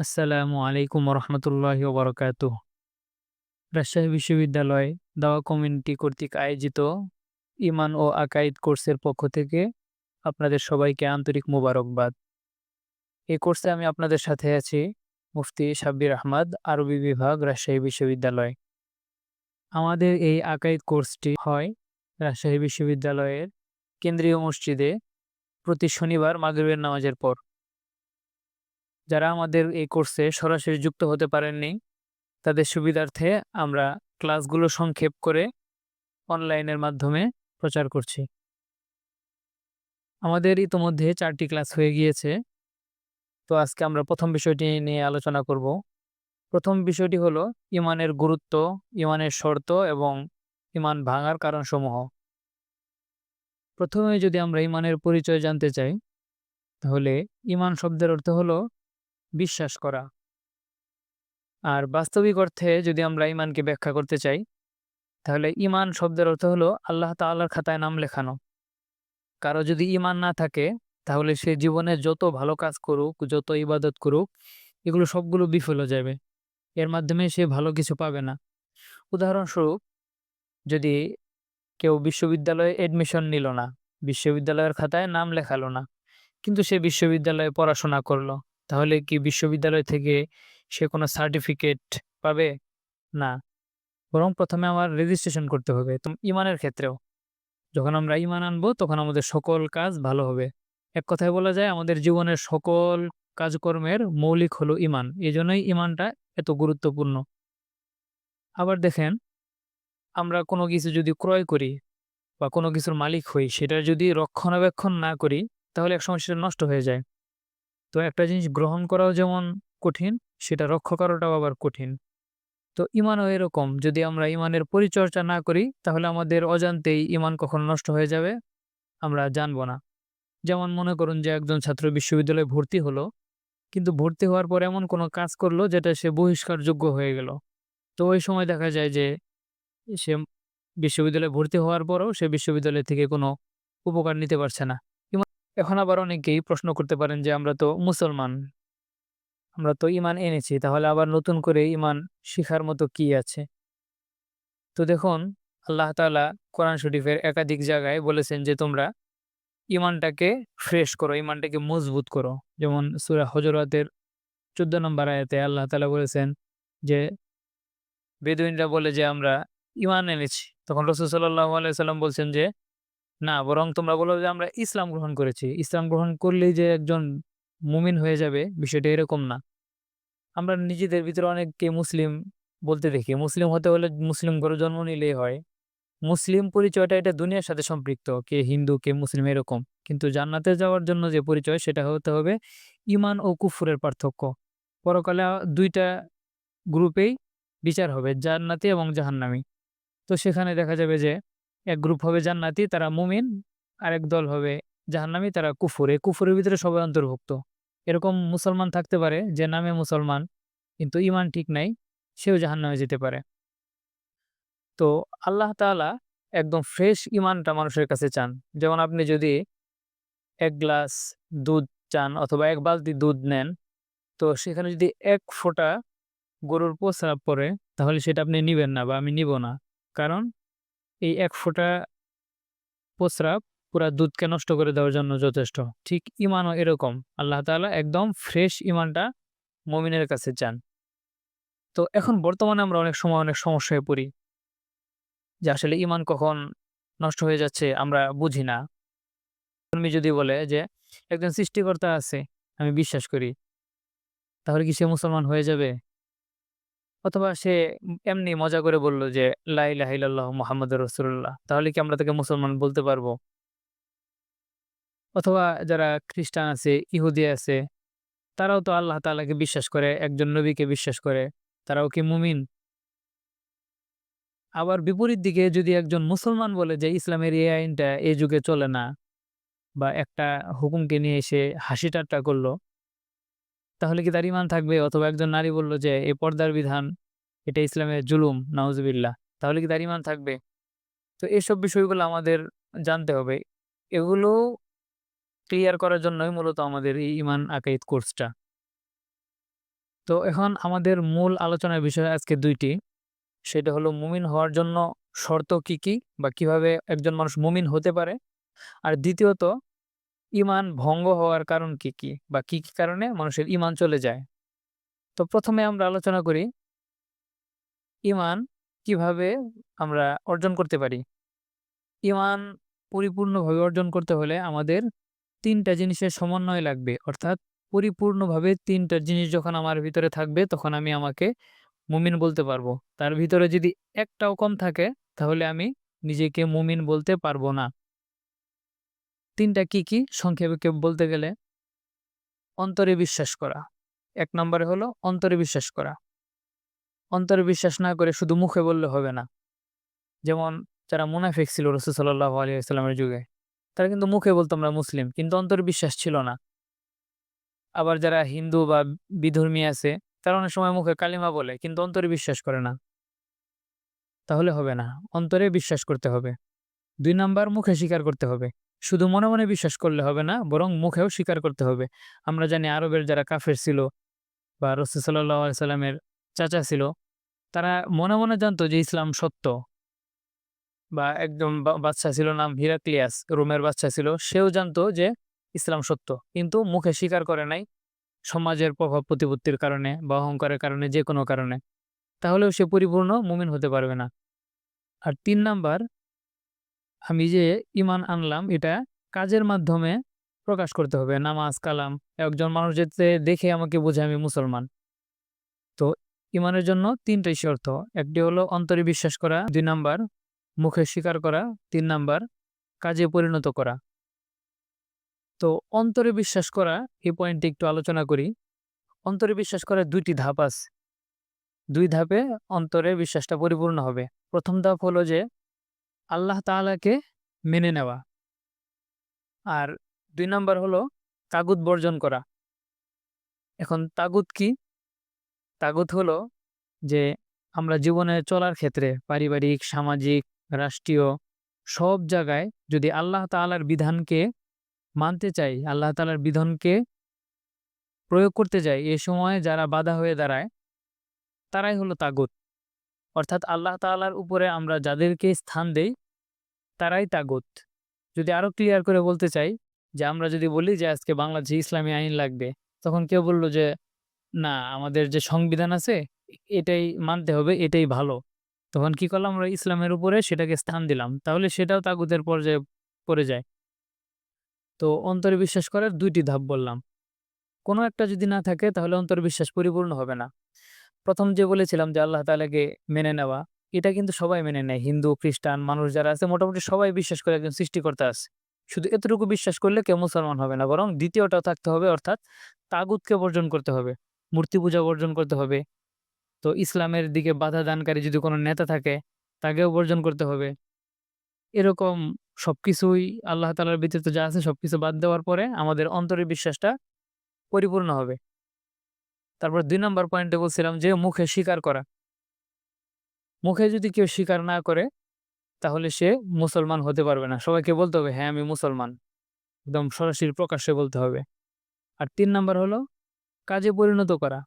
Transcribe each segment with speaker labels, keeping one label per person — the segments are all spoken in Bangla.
Speaker 1: আসসালামু আলাইকুম রহমতুল্লাহি ওবরকাতুহ। রাজশাহী বিশ্ববিদ্যালয় দাওয়া কমিউনিটি কর্তৃক আয়োজিত ইমান ও আকাইদ কোর্সের পক্ষ থেকে আপনাদের সবাইকে আন্তরিক মোবারকবাদ। এই কোর্সে আমি আপনাদের সাথে আছি মুফতি সাব্বির আহমদ, আরবি বিভাগ, রাজশাহী বিশ্ববিদ্যালয়। আমাদের এই আকাইদ কোর্সটি হয় রাজশাহী বিশ্ববিদ্যালয়ের কেন্দ্রীয় মসজিদে প্রতি শনিবার মাগরিবের নামাজের পর। যারা আমাদের এই কোর্সে সরাসরি যুক্ত হতে পারেননি, তাদের সুবিধার্থে আমরা ক্লাসগুলো সংক্ষেপ করে অনলাইনের মাধ্যমে প্রচার করছি। আমাদের ইতোমধ্যে চারটি ক্লাস হয়ে গিয়েছে। তো আজকে আমরা প্রথম বিষয়টি নিয়ে আলোচনা করব। প্রথম বিষয়টি হলো ইমানের গুরুত্ব, ইমানের শর্ত এবং ইমান ভাঙার কারণসমূহ। প্রথমে যদি আমরা ইমানের পরিচয় জানতে চাই, তাহলে ইমান শব্দের অর্থ হলো বিশ্বাস করা। আর বাস্তবিক অর্থে যদি আমরা ইমানকে ব্যাখ্যা করতে চাই, তাহলে ইমান শব্দের অর্থ হলো আল্লাহ তাল্লার খাতায় নাম লেখানো। কারও যদি ইমান না থাকে, তাহলে সে জীবনে যত ভালো কাজ করুক, যত ইবাদত করুক, এগুলো সবগুলো বিফল হয়ে যাবে। এর মাধ্যমে সে ভালো কিছু পাবে না। উদাহরণস্বরূপ, যদি কেউ বিশ্ববিদ্যালয়ে এডমিশন নিল না, বিশ্ববিদ্যালয়ের খাতায় নাম লেখালো না, কিন্তু সে বিশ্ববিদ্যালয়ে পড়াশোনা করল তাহলে কি বিশ্ববিদ্যালয় থেকে সে কোনো সার্টিফিকেট পাবে? না। বরং প্রথমে আমার রেজিস্ট্রেশন করতে হবে, তো ইমানের ক্ষেত্রেও। যখন আমরা ইমান আনব, তখন আমাদের সকল কাজ ভালো হবে। এক কথায় বলা যায়, আমাদের জীবনের সকল কাজকর্মের মৌলিক হলো ইমান। এই জন্যই ইমানটা এত গুরুত্বপূর্ণ। আবার দেখেন, আমরা কোনো কিছু যদি ক্রয় করি বা কোনো কিছুর মালিক হই সেটা যদি রক্ষণাবেক্ষণ না করি, তাহলে একসময় সেটা নষ্ট হয়ে যায়। তো একটা জিনিস গ্রহণ করাও যেমন কঠিন, সেটা রক্ষা করাটাও আবার কঠিন। তো ইমানও এরকম, যদি আমরা ইমানের পরিচর্যা না করি, তাহলে আমাদের অজান্তেই ইমান কখনো নষ্ট হয়ে যাবে, আমরা জানব না। যেমন মনে করুন যে একজন ছাত্র বিশ্ববিদ্যালয়ে ভর্তি হলো, কিন্তু ভর্তি হওয়ার পর এমন কোনো কাজ করল যেটা সে বহিষ্কারযোগ্য হয়ে গেল। তো ওই সময় দেখা যায় যে সে বিশ্ববিদ্যালয়ে ভর্তি হওয়ার পরও সে বিশ্ববিদ্যালয় থেকে কোনো উপকার নিতে পারছে না। এখন আবার অনেকেই প্রশ্ন করতে পারেন যে, আমরা তো মুসলমান, আমরা তো ইমান এনেছি, তাহলে আবার নতুন করে ইমান শিখার মতো কি আছে? তো দেখুন, আল্লাহ তালা কোরআন শরীফের একাধিক জায়গায় বলেছেন যে, তোমরা ইমানটাকে ফ্রেশ করো, ইমানটাকে মজবুত করো। যেমন সুরা হজরতের চোদ্দ নম্বর আয়াতে আল্লাহ তালা বলেছেন যে, বেদুইনরা বলে যে, আমরা ইমান এনেছি। তখন রসুল সাল্লাহ আলাইসাল্লাম বলছেন যে না, বরং তোমরা বলো যে আমরা ইসলাম গ্রহণ করেছি। ইসলাম গ্রহণ করলেই যে একজন মুমিন হয়ে যাবে বিষয়টা এরকম না। আমরা নিজেদের ভিতরে অনেককে মুসলিম বলতে দেখি। মুসলিম হতে হলে মুসলিম করে জন্ম নিলেই হয়। মুসলিম পরিচয়টা এটা দুনিয়ার সাথে সম্পৃক্ত, কে হিন্দু, কে মুসলিম এরকম। কিন্তু জান্নাতে যাওয়ার জন্য যে পরিচয়, সেটা হতে হবে ইমান ও কুফুরের পার্থক্য। পরকালে দুইটা গ্রুপেই বিচার হবে, জান্নাতি এবং জাহান্নামি। তো সেখানে দেখা যাবে যে এক গ্রুপ হবে জান্নাতি, তারা মুমিন, আরেক দল হবে জাহান্নামি, তারা কুফুর। এই কুফুরের ভিতরে সবাই অন্তর্ভুক্ত। এরকম মুসলমান থাকতে পারে যে নামে মুসলমান, কিন্তু ইমান ঠিক নাই, সেও জাহান্নামে যেতে পারে। তো আল্লাহ তালা একদম ফ্রেশ ইমানটা মানুষের কাছে চান। যেমন আপনি যদি এক গ্লাস দুধ চান অথবা এক বালতি দুধ নেন, তো সেখানে যদি এক ফোঁটা গরুর প্রস্রাব পরে তাহলে সেটা আপনি নিবেন না বা আমি নিব না। কারণ এই এক ফোঁটা প্রস্রাব পুরা দুধকে নষ্ট করে দেওয়ার জন্য যথেষ্ট। ঠিক ইমানও এরকম। আল্লাহ তালা একদম ফ্রেশ ইমানটা মমিনের কাছে চান। তো এখন বর্তমানে আমরা অনেক সময় অনেক সমস্যায় পড়ি। যে আসলে ইমান কখন নষ্ট হয়ে যাচ্ছে আমরা বুঝি না। তুমি যদি বলে যে, একজন সৃষ্টিকর্তা আছে, আমি বিশ্বাস করি। তাহলে কি সে মুসলমান হয়ে যাবে? অথবা সে এমনি মজা করে বলল যে লাইলাহিল্লাহ মোহাম্মদ রসুল্লাহ তাহলে কি আমরা তাকে মুসলমান বলতে পারব? অথবা যারা খ্রিস্টান আছে, ইহুদি আছে, তারাও তো আল্লাহ তালাকে বিশ্বাস করে, একজন নবীকে বিশ্বাস করে, তারাও কি মুমিন? আবার বিপরীত দিকে যদি একজন মুসলমান বলে যে, ইসলামের এই আইনটা এই যুগে চলে না বা একটা হুকুমকে নিয়ে এসে হাসি ঠাট্টা করল তাহলে কি তার ইমান থাকবে? অথবা একজন নারী বলল যে, এ পর্দার বিধান, এটা ইসলামের জুলুম নাউজবিল্লা তাহলে কি তার ইমান থাকবে? তো এসব বিষয়গুলো আমাদের জানতে হবে। এগুলো ক্লিয়ার করার জন্যই মূলত আমাদের এই ইমান আকাইদ কোর্সটা। তো এখন আমাদের মূল আলোচনার বিষয় আজকে দুইটি। সেটা হলো মুমিন হওয়ার জন্য শর্ত কি কি? বা কীভাবে একজন মানুষ মুমিন হতে পারে? আর দ্বিতীয়ত ইমান ভঙ্গ হওয়ার কারণ কি কি বা কি কি কারণে মানুষের ইমান চলে যায়? তো প্রথমে আমরা আলোচনা করি, ইমান কীভাবে আমরা অর্জন করতে পারি? ইমান পরিপূর্ণভাবে অর্জন করতে হলে আমাদের তিনটা জিনিসের সমন্বয় লাগবে। অর্থাৎ পরিপূর্ণভাবে তিনটা জিনিস যখন আমার ভিতরে থাকবে, তখন আমি আমাকে মুমিন বলতে পারব। তার ভিতরে যদি একটাও কম থাকে, তাহলে আমি নিজেকে মুমিন বলতে পারব না। তিনটা কি কি? সংক্ষেপে বলতে গেলে অন্তরে বিশ্বাস করা। এক নম্বরে হলো অন্তরে বিশ্বাস করা। অন্তরে বিশ্বাস না করে শুধু মুখে বললে হবে না। যেমন যারা মুনাফিক ছিল রসুল সাল্লাহ আলিয়াস্লামের যুগে, তারা কিন্তু মুখে বলতো আমরা মুসলিম, কিন্তু অন্তরে বিশ্বাস ছিল না। আবার যারা হিন্দু বা বিধর্মী আছে, তারা অনেক সময় মুখে কালিমা বলে, কিন্তু অন্তরে বিশ্বাস করে না। তাহলে হবে না। অন্তরে বিশ্বাস করতে হবে। দুই নাম্বার, মুখে স্বীকার করতে হবে। শুধু মনে মনে বিশ্বাস করলে হবে না, বরং মুখেও স্বীকার করতে হবে। আমরা জানি আরবের যারা কাফের ছিল বা রসুল সাল্লামের চাচা ছিল, তারা মনে মনে জানতো যে ইসলাম সত্য। বা একজন বাচ্চা ছিল নাম হিরাক্লিয়াস, রোমের বাচ্চা ছিল, সেও জানতো যে ইসলাম সত্য। কিন্তু মুখে স্বীকার করে নাই, সমাজের প্রভাব প্রতিপত্তির কারণে বা অহংকারের কারণে যে কোনো কারণে। তাহলেও সে পরিপূর্ণ মুমিন হতে পারবে না। আর তিন নাম্বার আমি যে ইমান আনলাম, এটা কাজের মাধ্যমে প্রকাশ করতে হবে। নামাজ, কালাম, একজন মানুষ যেতে দেখে আমাকে বোঝে আমি মুসলমান। তো ইমানের জন্য তিনটাই শর্ত। একটি হলো অন্তরে বিশ্বাস করা, দুই নাম্বার মুখে স্বীকার করা, তিন নাম্বার কাজে পরিণত করা। তো অন্তরে বিশ্বাস করা, এই পয়েন্টটি একটু আলোচনা করি। অন্তরে বিশ্বাস করার দুইটি ধাপ আছে। দুই ধাপে অন্তরে বিশ্বাসটা পরিপূর্ণ হবে। প্রথম ধাপ হলো যে আল্লাহ তালাকে মেনে নেওয়া। আর দুই নম্বর হলো তাগুদ বর্জন করা। এখন তাগুদ কি? তাগুদ হলো যে আমরা জীবনে চলার ক্ষেত্রে পারিবারিক, সামাজিক, রাষ্ট্রীয় সব জায়গায় যদি আল্লাহ তালার বিধানকে মানতে চাই, আল্লাহ তালার বিধানকে প্রয়োগ করতে যাই এ সময় যারা বাধা হয়ে দাঁড়ায়, তারাই হলো তাগুত। অর্থাৎ আল্লাহ তালার উপরে আমরা যাদেরকে স্থান দেই, তারাই তাগুত। যদি আরও ক্লিয়ার করে বলতে চাই, যে আমরা যদি বলি যে আজকে বাংলাদেশে ইসলামী আইন লাগবে, তখন কেউ বলল যে, না, আমাদের যে সংবিধান আছে, এটাই মানতে হবে, এটাই ভালো। তখন কি করলাম আমরা, ইসলামের উপরে সেটাকে স্থান দিলাম। তাহলে সেটাও তাগুতের পর্যায়ে পড়ে যায়। তো অন্তরে বিশ্বাস করার দুইটি ধাপ বললাম। কোনো একটা যদি না থাকে, তাহলে অন্তর বিশ্বাস পরিপূর্ণ হবে না। প্রথম যে বলেছিলাম যে আল্লাহ তালাকে মেনে নেওয়া, এটা কিন্তু সবাই মেনে নেয়। হিন্দু, খ্রিস্টান, মানুষ যারা আছে, মোটামুটি সবাই বিশ্বাস করে একজন সৃষ্টিকর্তা আছে। শুধু এতটুকু বিশ্বাস করলে কেউ মুসলমান হবে না, বরং দ্বিতীয়টাও থাকতে হবে, অর্থাৎ তাগুতকে বর্জন করতে হবে, মূর্তি পূজা বর্জন করতে হবে। তো ইসলামের দিকে বাধা দানকারী যদি কোনো নেতা থাকে, তাকেও বর্জন করতে হবে। এরকম সবকিছুই আল্লাহ তালার ব্যতীত যা আছে সব কিছু বাদ দেওয়ার পরে আমাদের অন্তরের বিশ্বাসটা পরিপূর্ণ হবে। তারপর দুই নম্বর পয়েন্টে বলছিলাম যে মুখে স্বীকার করা। মুখে যদি কেউ স্বীকার না করে, তাহলে সে মুসলমান হতে পারবে না। সবাইকে বলতে হবে হ্যাঁ আমি মুসলমান। একদম সরাসরি প্রকাশ্যে বলতে হবে। আর তিন নাম্বার হলো, কাজে পরিণত করা।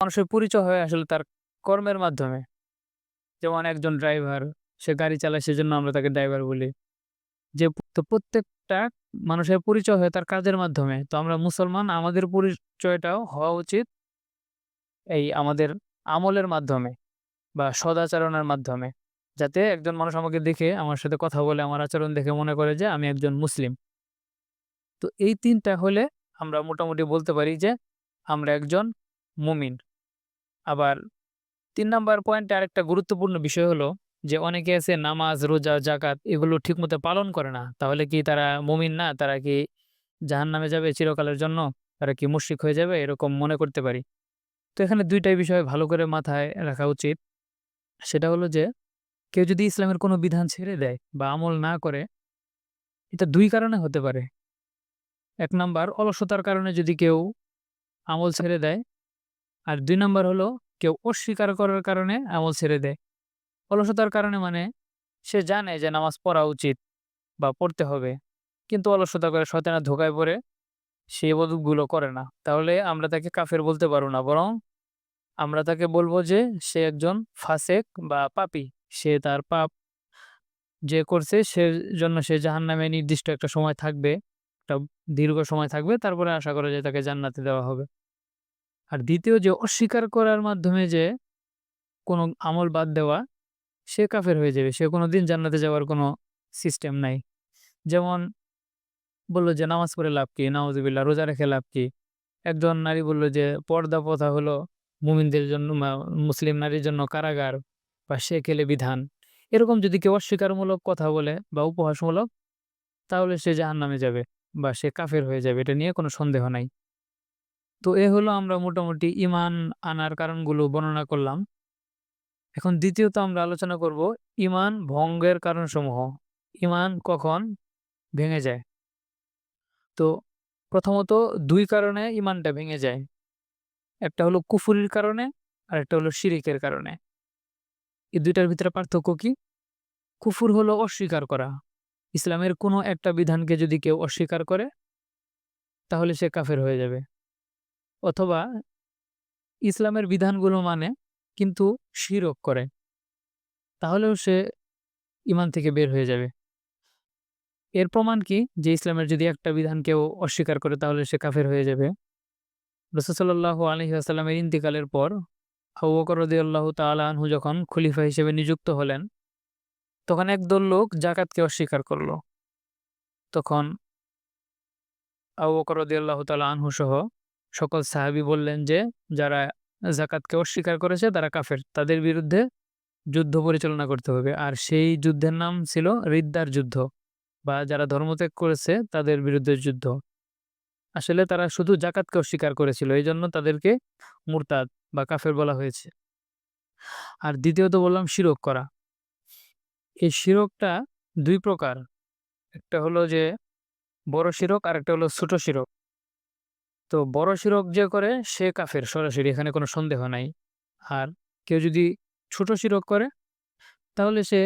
Speaker 1: মানুষের পরিচয় হয় আসলে তার কর্মের মাধ্যমে। যেমন একজন ড্রাইভার সে গাড়ি চালায়, সেজন্য আমরা তাকে ড্রাইভার বলি। যে তো প্রত্যেকটা মানুষের পরিচয় হয় তার কাজের মাধ্যমে। তো আমরা মুসলমান, আমাদের পরিচয়টাও হওয়া উচিত এই আমাদের আমলের মাধ্যমে বা সদাচরণের মাধ্যমে। যাতে একজন মানুষ আমাকে দেখে, আমার সাথে কথা বলে, আমার আচরণ দেখে মনে করে যে আমি একজন মুসলিম। তো এই তিনটা হলে আমরা মোটামুটি বলতে পারি যে আমরা একজন মুমিন। আবার তিন নাম্বার পয়েন্টে আরেকটা গুরুত্বপূর্ণ বিষয় হলো যে অনেকে আছে নামাজ, রোজা জাকাত এগুলো ঠিকমতো পালন করে না। তাহলে কি তারা মুমিন না? তারা কি জাহান নামে যাবে চিরকালের জন্য? তারা কি মুশ্রিক হয়ে যাবে? এরকম মনে করতে পারি। তো এখানে দুইটাই বিষয় ভালো করে মাথায় রাখা উচিত। সেটা হলো যে, কেউ যদি ইসলামের কোনো বিধান ছেড়ে দেয় বা আমল না করে, এটা দুই কারণে হতে পারে। এক নাম্বার, অলসতার কারণে যদি কেউ আমল ছেড়ে দেয়। আর দুই নাম্বার হলো, কেউ অস্বীকার করার কারণে আমল ছেড়ে দেয়। অলসতার কারণে মানে সে জানে যে নামাজ পড়া উচিত বা পড়তে হবে। কিন্তু অলসতা করে শয়তানের ধোকায় পড়ে সেই বদুকগুলো করে না তাহলে আমরা তাকে কাফের বলতে পারব না বরং আমরা তাকে বলব যে সে একজন ফাসেক বা পাপি সে তার পাপ যে করছে সে জন্য সে জাহান্নামে নির্দিষ্ট একটা সময় থাকবে। একটা দীর্ঘ সময় থাকবে তারপরে আশা করা যায় তাকে জান্নাতে দেওয়া হবে। আর দ্বিতীয় যে অস্বীকার করার মাধ্যমে যে কোনো আমল বাদ দেওয়া, সে কাফের হয়ে যাবে। সে কোনো দিন জান্নাতে যাওয়ার কোনো সিস্টেম নাই। যেমন বলল যে, নামাজ পড়ে লাভ কি? নাউজুবিল্লাহ, রোজা রেখে লাভ কি? একজন নারী বলল যে, পর্দা প্রথা হলো মুমিনদের জন্য মুসলিম নারীর জন্য কারাগার বা সে খেলে বিধান। এরকম যদি কেউ অস্বীকারমূলক কথা বলে বা উপহাসমূলক, তাহলে সে জাহান্নামে যাবে বা সে কাফের হয়ে যাবে। এটা নিয়ে কোনো সন্দেহ নাই। তো এ হলো আমরা মোটামুটি ইমান আনার কারণগুলো বর্ণনা করলাম। এখন দ্বিতীয়ত আমরা আলোচনা করব ইমান ভঙ্গের কারণসমূহ। ইমান কখন ভেঙে যায়? তো প্রথমত দুই কারণে ইমানটা ভেঙে যায়। একটা হলো কুফরির কারণে, আর একটা হলো শিরিকের কারণে। এই দুইটার ভিতরে পার্থক্য কি? কুফুর হলো অস্বীকার করা। ইসলামের কোনো একটা বিধানকে যদি কেউ অস্বীকার করে তাহলে সে কাফের হয়ে যাবে। অথবা ইসলামের বিধানগুলো মানে কিন্তু শিরক করে। তাহলেও সে ইমান থেকে বের হয়ে যাবে। এর প্রমাণ কি? যে ইসলামের যদি একটা বিধান কেউ অস্বীকার করে তাহলে সে কাফের হয়ে যাবে। রাসূল সাল্লাল্লাহু আলাইহি ওয়াসাল্লামের ইন্তিকালের পর আবু বকর রাদিয়াল্লাহু তাআলা আনহু যখন খলিফা হিসেবে নিযুক্ত হলেন, তখন একদল লোক জাকাতকে অস্বীকার করল। তখন বকর রাদিয়াল্লাহু আনহু সহ সকল সাহাবী বললেন যে, যারা জাকাতকে অস্বীকার করেছে তারা কাফের। তাদের বিরুদ্ধে যুদ্ধ পরিচালনা করতে হবে। আর সেই যুদ্ধের নাম ছিল রিদ্দার যুদ্ধ বা যারা ধর্মত্যাগ করেছে তাদের বিরুদ্ধে যুদ্ধ। আসলে তারা শুধু যাকাতকে অস্বীকার করেছিল। এই জন্য তাদেরকে মুরতাদ বা কাফের বলা হয়েছে। আর দ্বিতীয়ত বললাম শিরক করা। এই শিরকটা দুই প্রকার। একটা হলো যে বড় শিরক, আর একটা হলো ছোট শিরক। তো বড় শিরক যে করে সে কাফের, সরাসরি, এখানে কোনো সন্দেহ নাই। আর কেউ যদি ছোট শিরক করে, তাহলে সে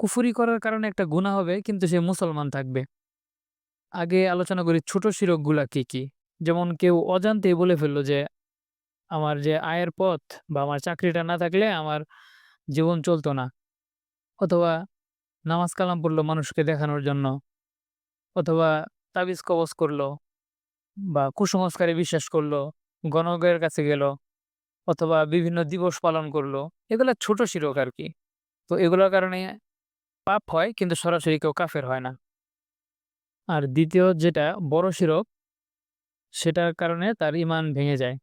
Speaker 1: কুফরি করার কারণে একটা গুনাহ হবে কিন্তু সে মুসলমান থাকবে। আগে আলোচনা করি ছোট শিরকগুলা কি, কি? যেমন কেউ অজান্তেই বলে ফেলল যে, আমার যে আয়ের পথ বা আমার চাকরিটা না থাকলে আমার জীবন চলতো না। অথবা নামাজ কালাম পড়ল মানুষকে দেখানোর জন্য। অথবা তাবিজ কবজ করল বা কুসংস্কারে বিশ্বাস করল গণকের কাছে গেল অথবা বিভিন্ন দিবস পালন করল এগুলা ছোট শিরক আর কি তো এগুলোর কারণে পাপ হয় কিন্তু সরাসরি কেউ কাফের হয় না। আর দ্বিতীয় যেটা বড় শিরক, সেটার কারণে তার ইমান ভেঙে যায়।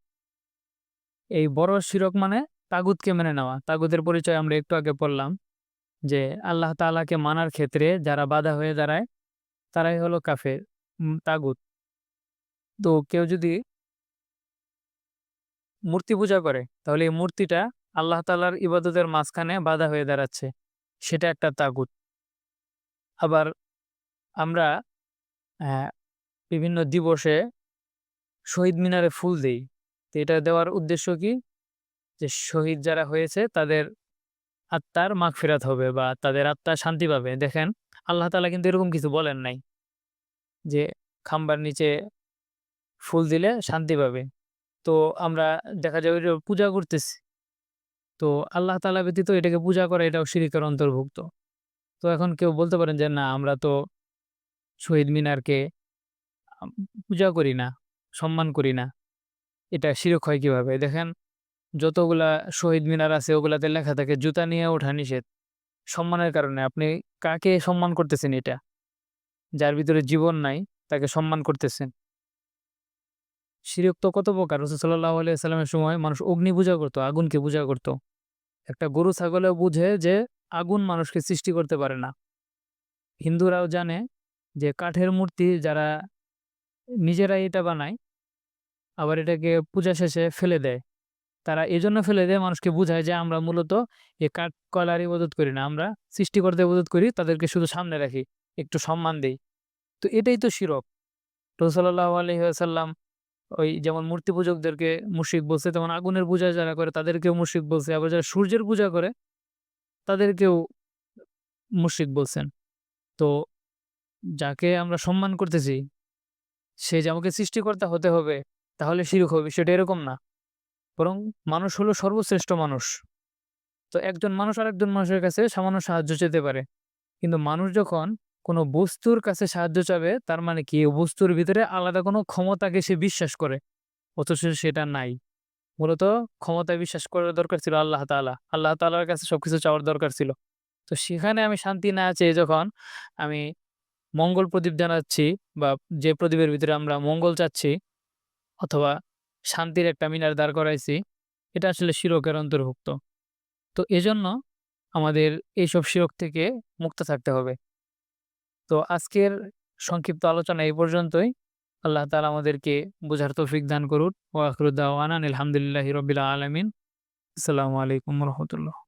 Speaker 1: এই বড় শিরক মানে তাগুতকে মেনে নেওয়া। তাগুতের পরিচয় আমরা একটু আগে পড়লাম যে আল্লাহ তাআলাকে মানার ক্ষেত্রে যারা বাধা হয়ে দাঁড়ায় তারাই হলো কাফের, তাগুত। তো কেউ যদি মূর্তি পূজা করে তাহলে এই মূর্তিটা আল্লাহ তালার ইবাদতের মাঝখানে বাধা হয়ে দাঁড়াচ্ছে। সেটা একটা তাগুত। আবার আমরা, অ্যা, বিভিন্ন দিবসে শহীদ মিনারে ফুল দেই। তো এটা দেওয়ার উদ্দেশ্য কি? যে শহীদ যারা হয়েছে তাদের আত্মার মাগফিরাত হবে বা তাদের আত্মা শান্তি পাবে। দেখেন, আল্লাহ তাআলা কিন্তু এরকম কিছু বলেন নাই। যে খাম্বার নিচে ফুল দিলে শান্তি পাবে। তো আমরা দেখা যায় ওইটা পূজা করতেছি। তো আল্লাহ তাআলা ব্যতীত এটাকে পূজা করা এটাও শিরকের অন্তর্ভুক্ত। তো এখন কেউ বলতে পারেন যে না আমরা তো শহীদ মিনারকে পূজা করি না, সম্মান করি না। এটা শিরক হয় কীভাবে? দেখেন যতগুলা শহীদ মিনার আছে ওগুলাতে লেখা থাকে জুতা নিয়ে ওঠা নিষেধ। সম্মানের কারণে আপনি কাকে সম্মান করতেছেন এটা? যার ভিতরে জীবন নাই তাকে সম্মান করতেছেন। শিরক তো কত প্রকার। রাসূল সাল্লাল্লাহু আলাইহি ওয়াসাল্লামের সময় মানুষ অগ্নি পূজা করতো আগুনকে পূজা করত। একটা গরু ছাগলেও বুঝে যে আগুন মানুষকে সৃষ্টি করতে পারে না। হিন্দুরাও জানে যে কাঠের মূর্তি যারা নিজেরাই এটা বানায়, আবার এটাকে পূজা শেষে ফেলে দেয়। তারা এজন্য ফেলে দেয় মানুষকে বুঝায় যে আমরা মূলত এই কাঠ কয়লার ইবাদত করি না। আমরা সৃষ্টিকর্তার ইবাদত করি, তাদেরকে শুধু সামনে রাখি, একটু সম্মান দিই তো এটাই তো শিরক। রাসূল সাল্লাল্লাহু আলাইহি ওই যেমন মূর্তি পূজকদেরকে মুশরিক বলছে, তেমন আগুনের পূজা যারা করে তাদেরকেও মুশরিক বলছে। আবার যারা সূর্যের পূজা করে তাদেরকেও মুশরিক বলছেন। তো যাকে আমরা সম্মান করতেছি, সে যে আমাকে সৃষ্টিকর্তা হতে হবে তাহলে শিরক হবে সেটা এরকম না। বরং মানুষ হলো সর্বশ্রেষ্ঠ মানুষ। তো একজন মানুষ আরেকজন মানুষের কাছে সামান্য সাহায্য চেতে পারে। কিন্তু মানুষ যখন কোনো বস্তুর কাছে সাহায্য চাবে তার মানে কি বস্তুর ভিতরে আলাদা কোনো ক্ষমতাকে সে বিশ্বাস করে। অথচ সেটা নাই। মূলত ক্ষমতায় বিশ্বাস করার দরকার ছিল আল্লাহ তাআলা। আল্লাহ তাআলার কাছে সবকিছু চাওয়ার দরকার ছিল। তো সেখানে আমি শান্তি না চেয়ে যখন আমি মঙ্গল প্রদীপ জানাচ্ছি বা যে প্রদীপের ভিতরে আমরা মঙ্গল চাচ্ছি অথবা শান্তির একটা মিনার দাঁড় করাইছি, এটা আসলে শিরকের অন্তর্ভুক্ত। তো এজন্য আমাদের এইসব শিরক থেকে মুক্ত থাকতে হবে। তো আজকের সংক্ষিপ্ত আলোচনা এই পর্যন্তই। আল্লাহ তালা আমাদেরকে বোঝার তৌফিক দান করুন। ওয়াকরুদ্দাওয়ান আলহামদুলিল্লাহ দাওয়ানা আলমিন আসসালামু আলাইকুম রাহমাতুল্লাহ।